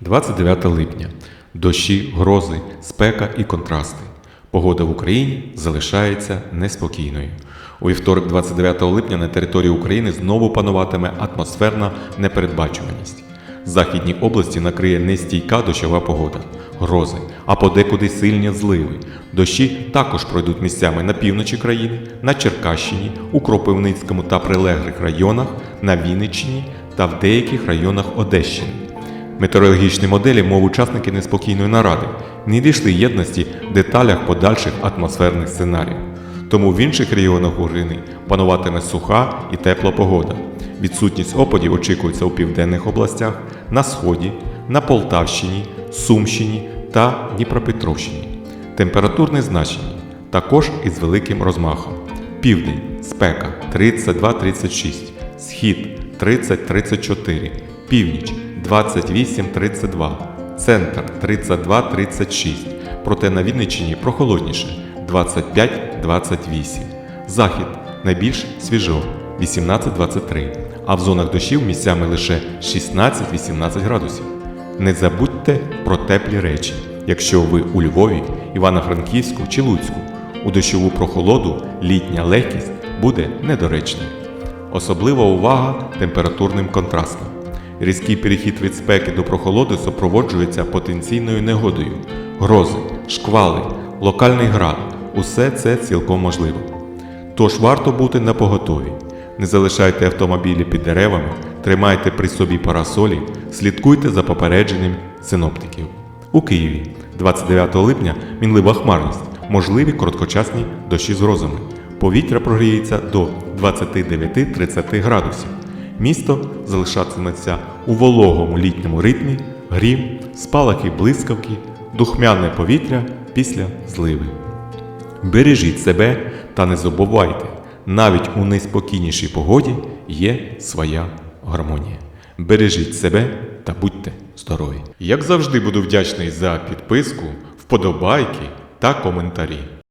29 липня. Дощі, грози, спека і контрасти. Погода в Україні залишається неспокійною. У вівторок, 29 липня, на території України знову пануватиме атмосферна непередбачуваність. Західні області накриє нестійка дощова погода, грози, а подекуди сильні зливи. Дощі також пройдуть місцями на півночі країни, на Черкащині, у Кропивницькому та прилеглих районах, на Вінниччині та в деяких районах Одещини. Метеорологічні моделі, мов учасники неспокійної наради, не дійшли єдності в деталях подальших атмосферних сценаріїв. Тому в інших регіонах України пануватиме суха і тепла погода. Відсутність опадів очікується у південних областях, на сході, на Полтавщині, Сумщині та Дніпропетровщині. Температурне значення також із великим розмахом. Південь спека 32-36, схід 30-34, північ 28-32, центр 32-36, проте на Вінниччині прохолодніше 25-28, захід найбільш свіжо 18-23, а в зонах дощів місцями лише 16-18 градусів. Не забудьте про теплі речі, якщо ви у Львові, Івано-Франківську чи Луцьку. У дощову прохолоду літня легкість буде недоречною. Особлива увага температурним контрастам. Різкий перехід від спеки до прохолоди супроводжується потенційною негодою, грози, шквали, локальний град усе це цілком можливо. Тож варто бути на поготові. Не залишайте автомобілі під деревами, тримайте при собі парасолі, слідкуйте за попередженням синоптиків. У Києві 29 липня мінлива хмарність, можливі короткочасні дощі з грозами. Повітря прогріється до 29-30 градусів. Місто залишатиметься у вологому літньому ритмі, грім, спалахи блискавки, духмяне повітря після зливи. Бережіть себе та не забувайте, навіть у найспокійнішій погоді є своя гармонія. Бережіть себе та будьте здорові! Як завжди буду вдячний за підписку, вподобайки та коментарі.